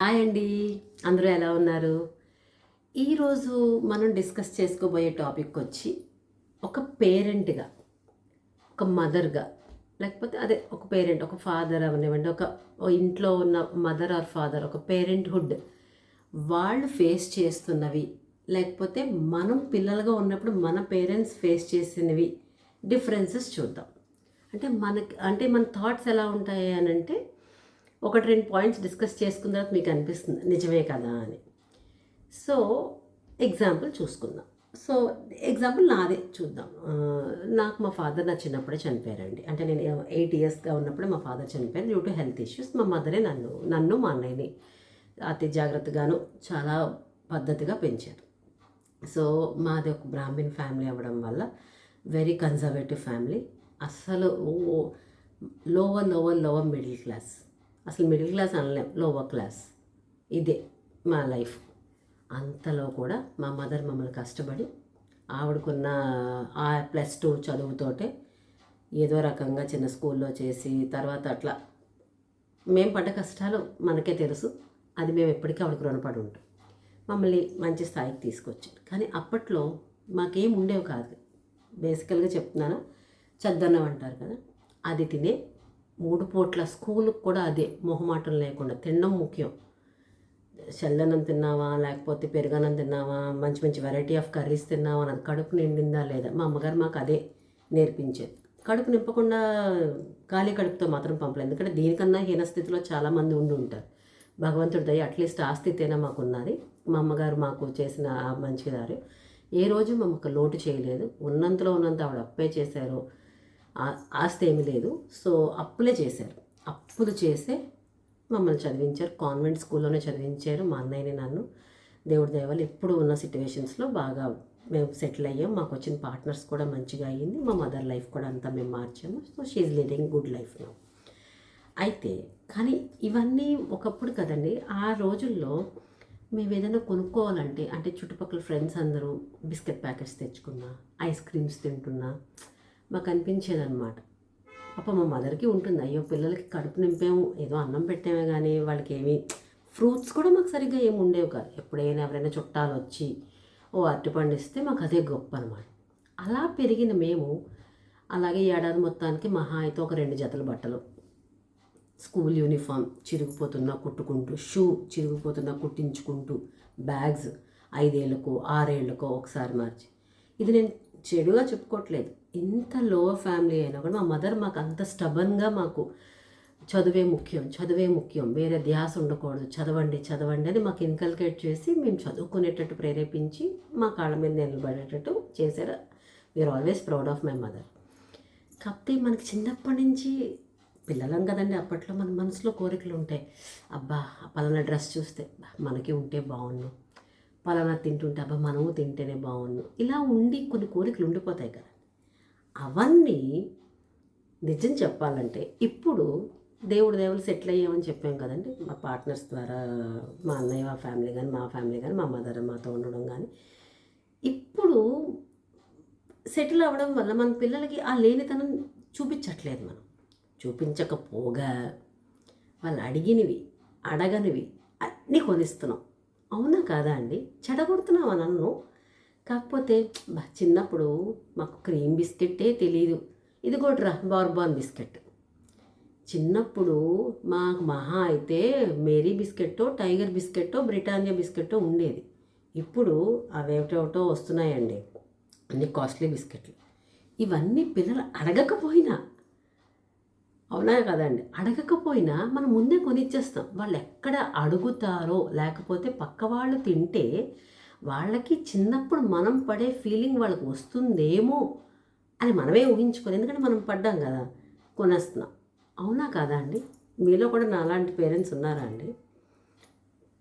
Hi అండి. అందరూ ఎలా ఉన్నారు? ఈరోజు మనం డిస్కస్ చేసుకోబోయే టాపిక్ వచ్చి ఒక పేరెంట్గా ఒక మదర్గా లేకపోతే అదే ఒక పేరెంట్ ఒక ఫాదర్ అవనివ్వండి ఒక ఇంట్లో ఉన్న మదర్ ఆర్ ఫాదర్ ఒక పేరెంట్హుడ్ వాళ్ళు ఫేస్ చేస్తున్నవి లేకపోతే మనం పిల్లలుగా ఉన్నప్పుడు మన పేరెంట్స్ ఫేస్ చేసినవి డిఫరెన్సెస్ చూద్దాం. అంటే మనకి అంటే మన థాట్స్ ఎలా ఉంటాయి అని అంటే ఒకటి రెండు పాయింట్స్ డిస్కస్ చేసుకున్న తర్వాత మీకు అనిపిస్తుంది. నిజమే కదా అని. సో ఎగ్జాంపుల్ చూసుకుందాం. సో ఎగ్జాంపుల్ నాదే చూద్దాం. నాకు మా ఫాదర్ నా చిన్నప్పుడే చనిపోయారండి. అంటే నేను ఎయిట్ ఇయర్స్గా ఉన్నప్పుడే మా ఫాదర్ చనిపోయారు డ్యూ టు హెల్త్ ఇష్యూస్. మా మదరే నన్ను నన్ను మా అన్నయ్యని అతి జాగ్రత్తగాను చాలా పద్ధతిగా పెంచారు. సో మాది ఒక బ్రాహ్మిన్ ఫ్యామిలీ అవ్వడం వల్ల వెరీ కన్జర్వేటివ్ ఫ్యామిలీ. అస్సలు lower lower lower middle class. అసలు మిడిల్ క్లాస్ అనలేం లోవర్ క్లాస్. ఇదే మా లైఫ్. అంతలో కూడా మా మదర్ మమ్మల్ని కష్టపడి ఆవిడకున్న ఆ ప్లస్ టూ చదువుతోటే ఏదో రకంగా చిన్న స్కూల్లో చేసి తర్వాత అట్లా మేము పడ్డ కష్టాలు మనకే తెలుసు. అది మేము ఎప్పటికీ ఆవిడకి రుణపడి ఉంటాం. మమ్మల్ని మంచి స్థాయికి తీసుకొచ్చారు. కానీ అప్పట్లో మాకేం ఉండేవి కాదు. బేసికల్గా చెప్తున్నాను చద్దన్నం అంటారు కదా అది తినే మూడు పూట్ల స్కూల్కి కూడా అదే మొహమాటం లేకుండా తినడం ముఖ్యం. చల్లనం తిన్నావా లేకపోతే పెరుగన్నం తిన్నావా మంచి మంచి వెరైటీ ఆఫ్ కర్రీస్ తిన్నావా అన్నది కడుపు నిండిందా లేదా? మా అమ్మగారు మాకు అదే నేర్పించేది. కడుపు నింపకుండా ఖాళీ కడుపుతో మాత్రం పంపలేదు. ఎందుకంటే దీనికన్నా హీన స్థితిలో చాలామంది ఉండి ఉంటారు. భగవంతుడి దయ అట్లీస్ట్ ఆ స్థితేనా మాకు ఉన్నది. మా అమ్మగారు మాకు చేసిన ఆ మంచిదారు ఏ రోజు మాకు లోటు చేయలేదు. ఉన్నంతలో ఉన్నంత ఆవిడ అప్పే చేశారు. ఆస్తి ఏమీ లేదు. సో అప్పులే చేశారు. అప్పులు చేసే మమ్మల్ని చదివించారు. కాన్వెంట్ స్కూల్లోనే చదివించారు మా అన్నయ్యని నన్ను. దేవుడి దయవల్ల ఎప్పుడు ఉన్న సిచ్యువేషన్స్లో బాగా మేము సెటిల్ అయ్యాం. మాకు వచ్చిన పార్ట్నర్స్ కూడా మంచిగా అయ్యింది. మా మదర్ లైఫ్ కూడా అంతా మేము మార్చాము. So she's leading good life నా అయితే కానీ ఇవన్నీ ఒకప్పుడు కదండి ఆ రోజుల్లో మేము ఏదైనా కొనుక్కోవాలంటే అంటే చుట్టుపక్కల ఫ్రెండ్స్ అందరూ బిస్కెట్ ప్యాకెట్స్ తెచ్చుకున్నా ఐస్ క్రీమ్స్ తింటున్నా మాకు అనిపించేది అనమాట మా మదర్కి ఉంటుంది అయ్యో పిల్లలకి కడుపు నింపాము ఏదో అన్నం పెట్టామే కానీ వాళ్ళకి ఏమి ఫ్రూట్స్ కూడా మాకు సరిగ్గా ఏమి ఉండేవి కాదు. ఎప్పుడైనా ఎవరైనా చుట్టాలు వచ్చి ఓ అరటిపండు ఇస్తే మాకు అదే గొప్ప అనమాట అలా పెరిగిన మేము అలాగే ఏడాది మొత్తానికి మహా అయితే ఒక రెండు జతల బట్టలు. స్కూల్ యూనిఫామ్ చిరిగిపోతున్నా కుట్టుకుంటూ షూ చిరిగిపోతున్నా కుట్టించుకుంటూ బ్యాగ్స్ ఐదేళ్ళకో ఆరేళ్ళకో ఒకసారి మార్చి. ఇది నేను చెడుగా చెప్పుకోవట్లేదు ఎంత లో ఫ్యామిలీ అయినా కూడా మా మదర్ మాకు అంత స్టబన్గా మాకు చదువే ముఖ్యం చదువే ముఖ్యం. వేరే ధ్యాస ఉండకూడదు. చదవండి చదవండి అని మాకు ఇన్కల్కేట్ చేసి మేము చదువుకునేటట్టు ప్రేరేపించి మా కాళ్ళ మీద నిలబడేటట్టు చేశారు. We are always proud of my mother కాకపోతే మనకి చిన్నప్పటి నుంచి పిల్లలం కదండి అప్పట్లో మన మనసులో కోరికలు ఉంటాయి. అబ్బా పలానా డ్రెస్ చూస్తే మనకి ఉంటే బాగుండు. పలానా తింటుంటే అబ్బా మనము తింటేనే బాగుండు. ఇలా ఉండి కొన్ని కోరికలు ఉండిపోతాయి కదా. అవన్నీ నిజం చెప్పాలంటే ఇప్పుడు దేవుడు దేవుడు సెటిల్ అయ్యామని చెప్పాం కదండి. మా పార్ట్నర్స్ ద్వారా మా అన్నయ్య మా ఫ్యామిలీ కానీ మా ఫ్యామిలీ కానీ మా మదర్ మాతో ఉండడం కానీ ఇప్పుడు సెటిల్ అవ్వడం వల్ల మన పిల్లలకి ఆ లేనితనం చూపించట్లేదు మనం. చూపించకపోగా వాళ్ళు అడిగినవి అడగనివి అన్నీ కొనిస్తున్నాం. అవునా కాదా అండి? చెడగొడుతున్నావా నన్ను? కాకపోతే బా చిన్నప్పుడు మాకు క్రీమ్ బిస్కెట్టే తెలియదు ఇది కూడా బార్బాన్ బిస్కెట్. చిన్నప్పుడు మాకు మహా అయితే మేరీ బిస్కెట్టో టైగర్ బిస్కెట్టో బ్రిటానియా బిస్కెట్టో ఉండేది. ఇప్పుడు అవేటోటో వస్తున్నాయండి. అన్ని కాస్ట్లీ బిస్కెట్లు. ఇవన్నీ పిల్లలు అడగకపోయినా అవునా కదండి? అడగకపోయినా మనం ముందే కొనిచ్చేస్తాం. వాళ్ళు ఎక్కడ అడుగుతారో లేకపోతే పక్క వాళ్ళు తింటే వాళ్ళకి చిన్నప్పుడు మనం పడే ఫీలింగ్ వాళ్ళకి వస్తుందేమో అని మనమే ఊహించుకొని ఎందుకంటే మనం పడ్డాం కదా కొనేస్తున్నాం. అవునా కాదా అండి? మీలో కూడా నాలాంటి పేరెంట్స్ ఉన్నారా అండి?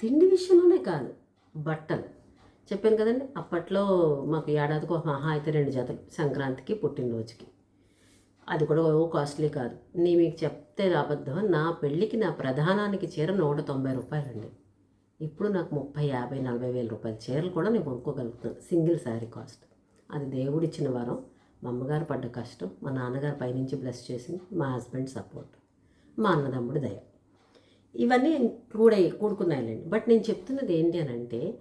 తిండి విషయంలోనే కాదు బట్టలు. చెప్పాను కదండి అప్పట్లో మాకు ఏడాదికి ఒక మహా అయితే రెండు జతలు సంక్రాంతికి పుట్టినరోజుకి. అది కూడా ఓ కాస్ట్లీ కాదు. నీ మీకు చెప్తే అబద్ధం నా పెళ్ళికి నా ప్రధానానికి చీర నూట తొంభై రూపాయలండి. ఇప్పుడు నాకు ముప్పై యాభై నలభై వేల రూపాయల చీరలు కూడా నేను కొనుక్కోగలుగుతాను సింగిల్ శారీ కాస్ట్. అది దేవుడిచ్చిన వరం. మా అమ్మగారు పడ్డ కష్టం. మా నాన్నగారు పైనుంచి బ్లెస్ చేసింది. మా హస్బెండ్ సపోర్ట్. మా అన్నదమ్ముడు దయ. ఇవన్నీ కూడే కూడుకున్నాయిలేండి. బట్ నేను చెప్తున్నది ఏంటి అని అంటే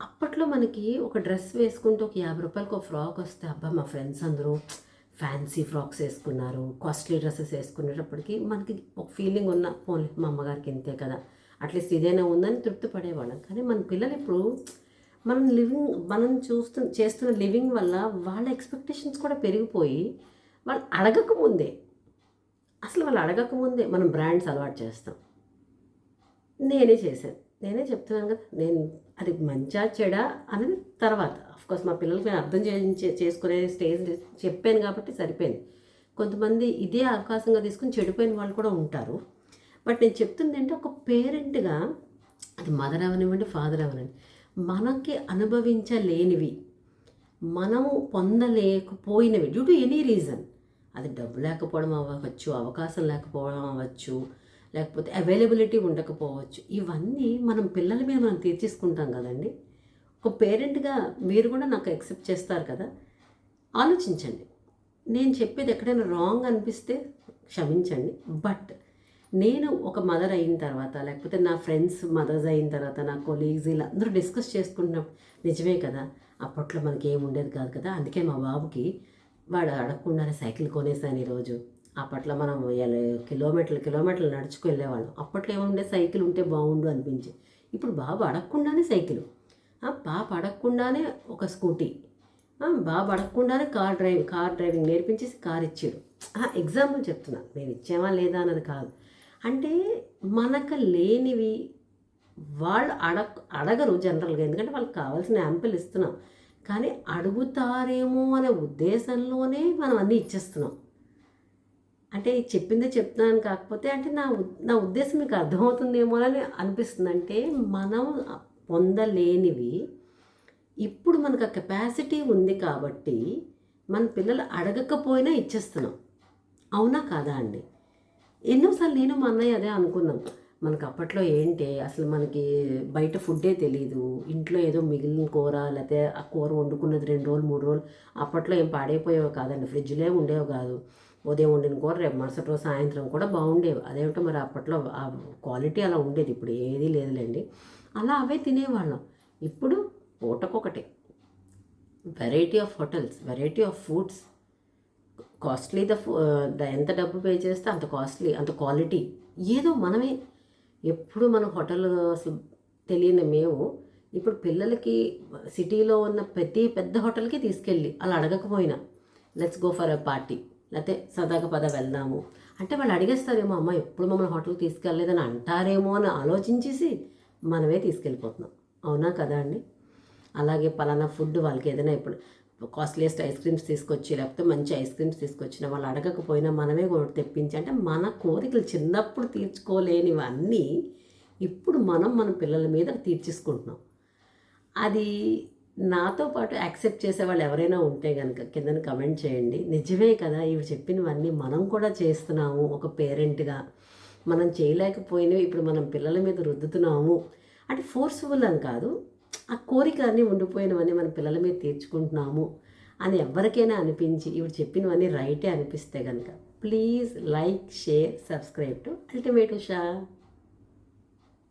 అప్పట్లో మనకి ఒక డ్రెస్ వేసుకుంటే ఒక యాభై రూపాయలకి ఒక ఫ్రాక్ వస్తే అబ్బా మా ఫ్రెండ్స్ అందరూ ఫ్యాన్సీ ఫ్రాక్స్ వేసుకున్నారు కాస్ట్లీ డ్రెస్సెస్ వేసుకునేటప్పటికి మనకి ఒక ఫీలింగ్ ఉన్న పోనీ మా అమ్మగారికి ఇంతే కదా. అట్లీస్ట్ ఇదైనా ఉందని తృప్తి పడేవాళ్ళం కానీ మన పిల్లలు ఇప్పుడు మనం లివింగ్ మనం చూస్తు చేస్తున్న లివింగ్ వల్ల వాళ్ళ ఎక్స్పెక్టేషన్స్ కూడా పెరిగిపోయి వాళ్ళు అడగకముందే అసలు వాళ్ళు అడగకముందే మనం బ్రాండ్స్ అలవాటు చేస్తాం. నేనే చేశాను. నేనే చెప్తున్నాను కదా నేను అది మంచా చెడా అనేది తర్వాత. ఆఫ్కోర్స్ మా పిల్లలకి నేను అర్థం చేయించే చేసుకునే స్టేజ్ చెప్పాను కాబట్టి సరిపోయింది. కొంతమంది ఇదే అవకాశంగా తీసుకుని చెడిపోయిన వాళ్ళు కూడా ఉంటారు. బట్ నేను చెప్తుంది ఏంటంటే ఒక పేరెంట్గా అది మదర్ అవనివ్వండి ఫాదర్ అవనివ్వండి మనకి అనుభవించలేనివి మనము పొందలేకపోయినవి డ్యూ టు ఎనీ రీజన్ అది డబ్బు లేకపోవడం అవ్వచ్చు అవకాశం లేకపోవడం అవ్వచ్చు లేకపోతే అవైలబిలిటీ ఉండకపోవచ్చు ఇవన్నీ మనం పిల్లల మీద మనం తీర్చేసుకుంటాం కదండి. ఒక పేరెంట్గా మీరు కూడా నాకు ఎక్సెప్ట్ చేస్తారు కదా ఆలోచించండి. నేను చెప్పేది ఎక్కడైనా రాంగ్ అనిపిస్తే క్షమించండి బట్ నేను ఒక మదర్ అయిన తర్వాత లేకపోతే నా ఫ్రెండ్స్ మదర్స్ అయిన తర్వాత నా కొలీగ్స్ ఇలా అందరూ డిస్కస్ చేసుకుంటున్నాం. నిజమే కదా? అప్పట్లో మనకి ఏమి ఉండేది కాదు కదా? అందుకే మా బాబుకి వాడు అడగకుండానే సైకిల్ కొనేసాను ఈరోజు. అప్పట్లో మనం కిలోమీటర్లు కిలోమీటర్లు నడుచుకు వెళ్ళేవాళ్ళం. అప్పట్లో ఏముండే? సైకిల్ ఉంటే బాగుండు అనిపించి. ఇప్పుడు బాబు అడగకుండానే సైకిల్ పాప అడగకుండానే ఒక స్కూటీ బాబు అడగకుండానే కార్ డ్రైవింగ్ కార్ డ్రైవింగ్ నేర్పించేసి కార్ ఇచ్చాడు. ఎగ్జాంపుల్ చెప్తున్నా. మేము ఇచ్చామా లేదా అన్నది కాదు. అంటే మనకు లేనివి వాళ్ళు అడగ అడగరు జనరల్గా. ఎందుకంటే వాళ్ళకి కావాల్సిన యాంపిల్ ఇస్తున్నాం. కానీ అడుగుతారేమో అనే ఉద్దేశంలోనే మనం అన్నీ ఇచ్చేస్తున్నాం. అంటే చెప్పిందే చెప్తున్నాను కాకపోతే అంటే నా నా ఉద్దేశం మీకు అర్థమవుతుందేమో అని అనిపిస్తుంది. అంటే మనం పొందలేనివి ఇప్పుడు మనకు ఆ కెపాసిటీ ఉంది కాబట్టి మన పిల్లలు అడగకపోయినా ఇచ్చేస్తున్నాం. అవునా కాదా అండి? ఎన్నోసార్లు నేను మా అన్నయ్య అదే అనుకున్నాం. మనకు అప్పట్లో ఏంటి? అసలు మనకి బయట ఫుడ్డే తెలియదు ఇంట్లో ఏదో మిగిలిన కూర లేకపోతే ఆ కూర వండుకున్నది రెండు రోజులు మూడు రోజులు అప్పట్లో ఏం పాడైపోయేవి కాదండి. ఫ్రిడ్జ్లే ఉండేవి కాదు. ఉదయం వండిన కూర రేపు మరుసటి రోజు సాయంత్రం కూడా బాగుండేవి. అదేమిటో మరి అప్పట్లో ఆ క్వాలిటీ అలా ఉండేది. ఇప్పుడు ఏదీ లేదులేండి. అలా అవే తినేవాళ్ళం. ఇప్పుడు పూటకొకటే. Variety of hotels variety of foods costly the uh, ఎంత డబ్బు పే చేస్తే అంత కాస్ట్లీ అంత క్వాలిటీ ఏదో మనమే ఎప్పుడు మన హోటల్ అసలు తెలియని మేము ఇప్పుడు పిల్లలకి సిటీలో ఉన్న ప్రతి పెద్ద హోటల్కి తీసుకెళ్ళి అలా అడగకపోయినా let's go for a party లేకపోతే సదాక పద వెళ్దాము. అంటే వాళ్ళు అడిగేస్తారేమో అమ్మ ఎప్పుడు మమ్మల్ని హోటల్కి తీసుకెళ్ళలేదని అంటారేమో అని ఆలోచించేసి మనమే తీసుకెళ్ళిపోతున్నాం. అవునా కదా అండి? అలాగే పలానా ఫుడ్ వాళ్ళకి ఏదైనా ఇప్పుడు కాస్ట్లీయెస్ట్ ఐస్ క్రీమ్స్ తీసుకొచ్చి లేకపోతే మంచి ఐస్ క్రీమ్స్ తీసుకొచ్చిన వాళ్ళు అడగకపోయినా మనమే కూడా తెప్పించి అంటే మన కోరికలు చిన్నప్పుడు తీర్చుకోలేనివన్నీ ఇప్పుడు మనం మన పిల్లల మీద తీర్చేసుకుంటున్నాం. అది నాతో పాటు యాక్సెప్ట్ చేసే వాళ్ళు ఎవరైనా ఉంటే కనుక కింద కమెంట్ చేయండి. నిజమే కదా ఇవి చెప్పినవన్నీ మనం కూడా చేస్తున్నాము ఒక పేరెంట్గా. మనం చేయలేకపోయినవి ఇప్పుడు మనం పిల్లల మీద రుద్దుతున్నాము. అంటే ఫోర్స్ఫుల్ అని కాదు ఆ కోరికలన్నీ ఉండిపోయినవన్నీ మన పిల్లల మీద తీర్చుకుంటున్నాము అని ఎవరికైనా అనిపించి ఇవి చెప్పినవన్నీ రైటే అనిపిస్తే కనుక please like share subscribe to ultimate Usha.